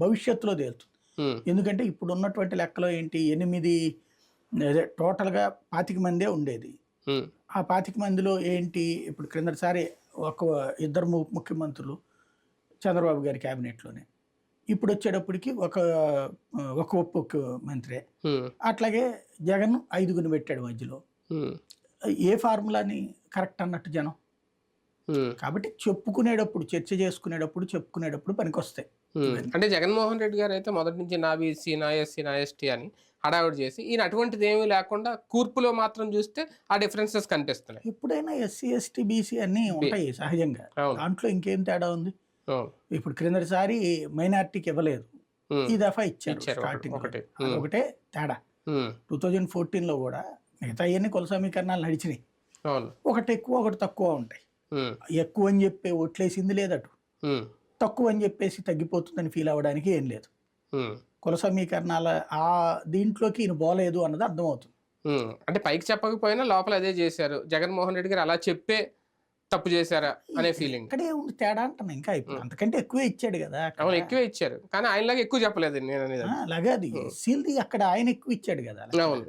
భవిష్యత్తులో తేలుతుంది. ఎందుకంటే ఇప్పుడు ఉన్నటువంటి లెక్కలో ఏంటి? ఎనిమిది అదే టోటల్గా పాతిక మందే ఉండేది. ఆ పాతిక మందిలో ఏంటి? ఇప్పుడు క్రిందటిసారి ఒక ఇద్దరు ముఖ్యమంత్రులు చంద్రబాబు గారి క్యాబినెట్లోనే. ఇప్పుడు వచ్చేటప్పటికి ఒక ఒక ఉప ముఖ్యమంత్రి. ఉమ్, అట్లాగే జగన్ ఐదుగురిని పెట్టాడు మధ్యలో. ఏ ఫార్ములాని కరెక్ట్ అన్నట్టు జనం? కాబట్టి చెప్పుకునేటప్పుడు చర్చ చేసుకునేటప్పుడు చెప్పుకునేటప్పుడు పనికొస్తాయి. అంటే జగన్మోహన్ రెడ్డి గారు అయితే మొదటి నుంచి నా బీసీ నా ఎస్సీ నా ఎస్టీ అని హడావుడి చేసి ఈయన అటువంటిది ఏమీ లేకుండా కూర్పులో మాత్రం చూస్తే ఆ డిఫరెన్సెస్ కనిపిస్తున్నాయి. ఎప్పుడైనా ఎస్సీ ఎస్టీ బీసీ అన్నీ ఉంటాయి సహజంగా. దాంట్లో ఇంకేం తేడా ఉంది. ఇప్పుడు క్రిందటిసారి మైనార్టీకి ఇవ్వలేదు. ఈ దఫా ఇచ్చారు స్టార్టింగ్ ఒకటి. తేడా. టూ థౌజండ్ ఫోర్టీన్లో కూడా మిగతా అన్ని కుల సమీకరణాలు నడిచినాయి. ఒకటి ఎక్కువ ఒకటి తక్కువ ఉంటాయి. ఎక్కువ అని చెప్పి ఓట్లేసింది లేదటు. తక్కువ అని చెప్పేసి తగ్గిపోతుందని ఫీల్ అవ్వడానికి ఏం లేదు. కుల సమీకరణాల ఆ దీంట్లోకి ఈయన పోలేదు అన్నది అర్థమవుతుంది. అంటే పైకి చెప్పకపోయినా లోపల అదే చేశారు. జగన్మోహన్ రెడ్డి గారు అలా చెప్పే తప్పు చేశారా అనే ఫీలింగ్ ఇక్కడే ఉంది తేడా అంటున్నా ఇంకా ఇప్పుడు. అంతకంటే ఎక్కువే ఇచ్చాడు కదా అక్కడ. అవును ఎక్కువే ఇచ్చారు. కానీ ఆయనలాగా ఎక్కువ చెప్పలేదు నేను అలాగే అది. ఎస్సీలది అక్కడ ఆయన ఎక్కువ ఇచ్చాడు కదా. అవును.